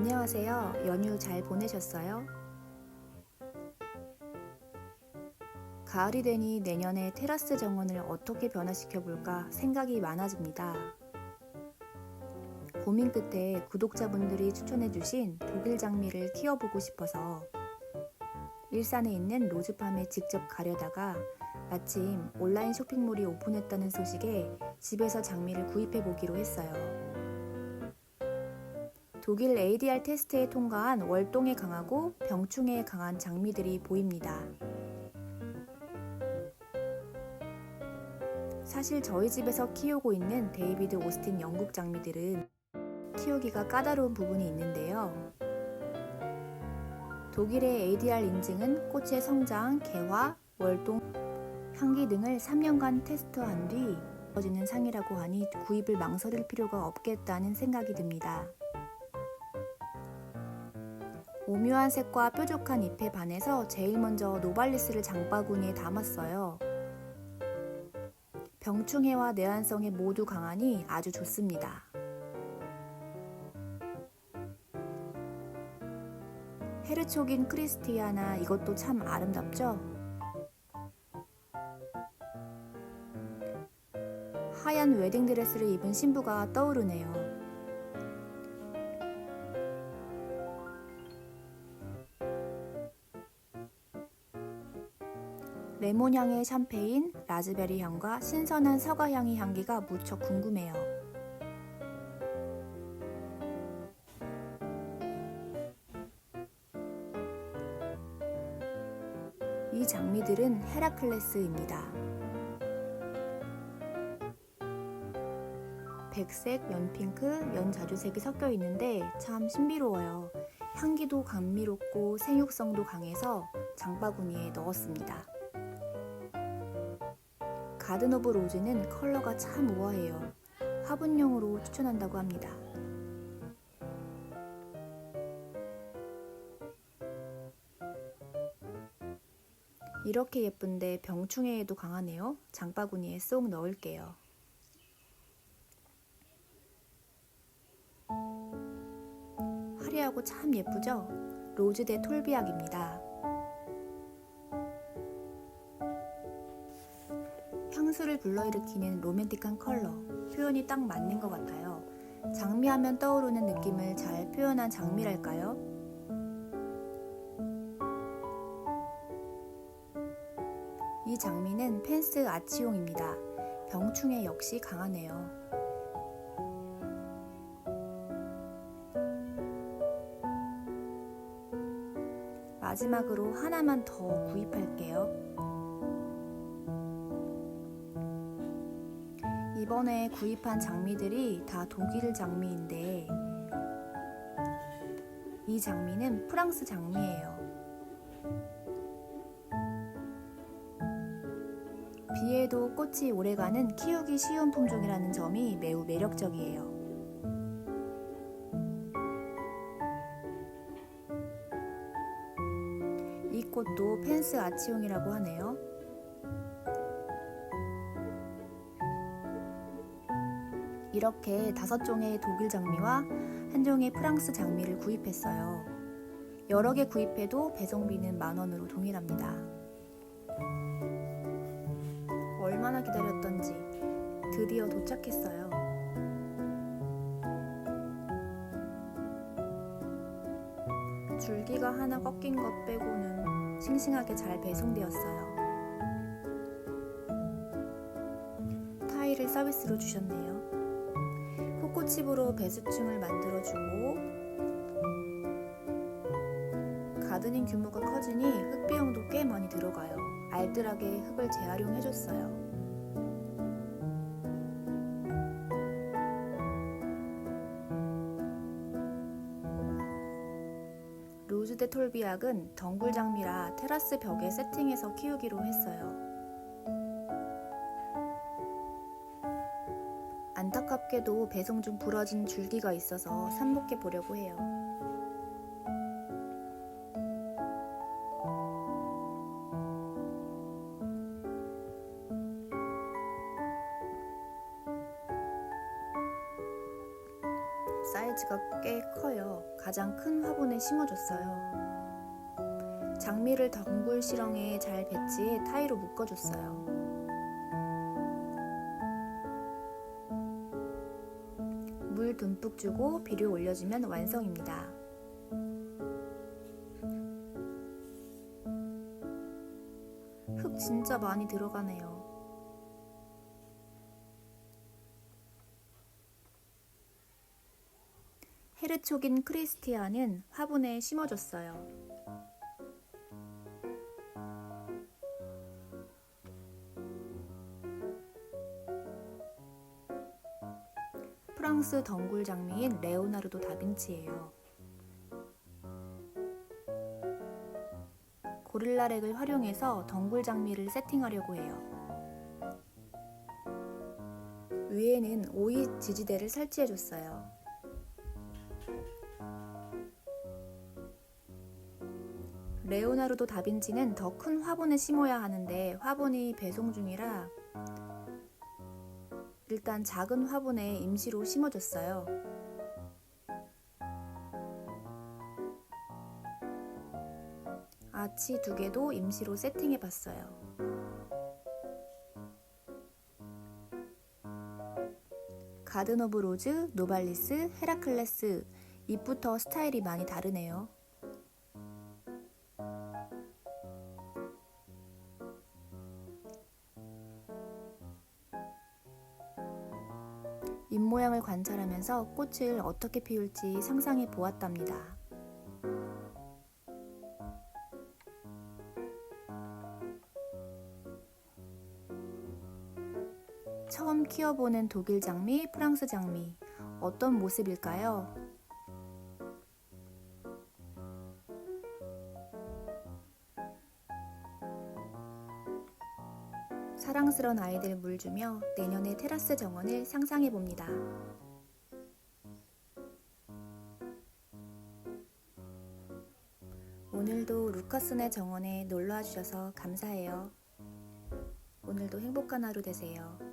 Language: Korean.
안녕하세요. 연휴 잘 보내셨어요? 가을이 되니 내년에 테라스 정원을 어떻게 변화시켜 볼까 생각이 많아집니다. 고민 끝에 구독자분들이 추천해 주신 독일 장미를 키워보고 싶어서 일산에 있는 로즈팜에 직접 가려다가 마침 온라인 쇼핑몰이 오픈했다는 소식에 집에서 장미를 구입해 보기로 했어요. 독일 ADR 테스트에 통과한 월동에 강하고 병충해에 강한 장미들이 보입니다. 사실 저희 집에서 키우고 있는 데이비드 오스틴 영국 장미들은 키우기가 까다로운 부분이 있는데요. 독일의 ADR 인증은 꽃의 성장, 개화, 월동, 향기 등을 3년간 테스트한 뒤 주어지는 상이라고 하니 구입을 망설일 필요가 없겠다는 생각이 듭니다. 오묘한 색과 뾰족한 잎에 반해서 제일 먼저 노발리스를 장바구니에 담았어요. 병충해와 내환성에 모두 강하니 아주 좋습니다. 헤르초긴 크리스티아나 이것도 참 아름답죠? 하얀 웨딩드레스를 입은 신부가 떠오르네요. 레몬 향의 샴페인, 라즈베리 향과 신선한 사과 향의 향기가 무척 궁금해요. 이 장미들은 헤라클레스입니다. 백색, 연핑크, 연자주색이 섞여 있는데 참 신비로워요. 향기도 감미롭고 생육성도 강해서 장바구니에 넣었습니다. 가든 오브 로즈는 컬러가 참 우아해요. 화분용으로 추천한다고 합니다. 이렇게 예쁜데 병충해에도 강하네요. 장바구니에 쏙 넣을게요. 화려하고 참 예쁘죠? 로즈 대 톨비약입니다. 향수를 불러일으키는 로맨틱한 컬러, 표현이 딱 맞는 것 같아요. 장미하면 떠오르는 느낌을 잘 표현한 장미랄까요? 이 장미는 펜스 아치용입니다. 병충해 역시 강하네요. 마지막으로 하나만 더 구입할게요. 이번에 구입한 장미들이 다 독일 장미인데 이 장미는 프랑스 장미예요. 비에도 꽃이 오래가는 키우기 쉬운 품종이라는 점이 매우 매력적이에요. 이 꽃도 펜스 아치용이라고 하네요. 이렇게 다섯 종의 독일 장미와 한 종의 프랑스 장미를 구입했어요. 여러 개 구입해도 배송비는 만 원으로 동일합니다. 얼마나 기다렸던지 드디어 도착했어요. 줄기가 하나 꺾인 것 빼고는 싱싱하게 잘 배송되었어요. 타일을 서비스로 주셨네요. 코코칩으로 배수층을 만들어주고 가드닝 규모가 커지니 흙 비용도 꽤 많이 들어가요. 알뜰하게 흙을 재활용해줬어요. 로즈데 톨비약은 덩굴 장미라 테라스 벽에 세팅해서 키우기로 했어요. 안타깝게도 배송 중 부러진 줄기가 있어서 삽목해 보려고 해요. 사이즈가 꽤 커요. 가장 큰 화분에 심어줬어요. 장미를 덩굴 시렁에 잘 배치해 타이로 묶어줬어요. 물 듬뿍 주고 비료 올려주면 완성입니다. 흙 진짜 많이 들어가네요. 헤르촉인 크리스티아는 화분에 심어줬어요. 프랑스 덩굴 장미인 레오나르도 다빈치예요. 고릴라 렉을 활용해서 덩굴 장미를 세팅하려고 해요. 위에는 오이 지지대를 설치해줬어요. 레오나르도 다빈치는 더 큰 화분에 심어야 하는데 화분이 배송 중이라 일단 작은 화분에 임시로 심어줬어요. 아치 두 개도 임시로 세팅해 봤어요. 가든 오브 로즈, 노발리스, 헤라클레스 잎부터 스타일이 많이 다르네요. 잎 모양을 관찰하면서 꽃을 어떻게 피울지 상상해 보았답니다. 처음 키워보는 독일 장미, 프랑스 장미. 어떤 모습일까요? 사랑스런 아이들 물 주며 내년의 테라스 정원을 상상해 봅니다. 오늘도 루카스네 정원에 놀러 와 주셔서 감사해요. 오늘도 행복한 하루 되세요.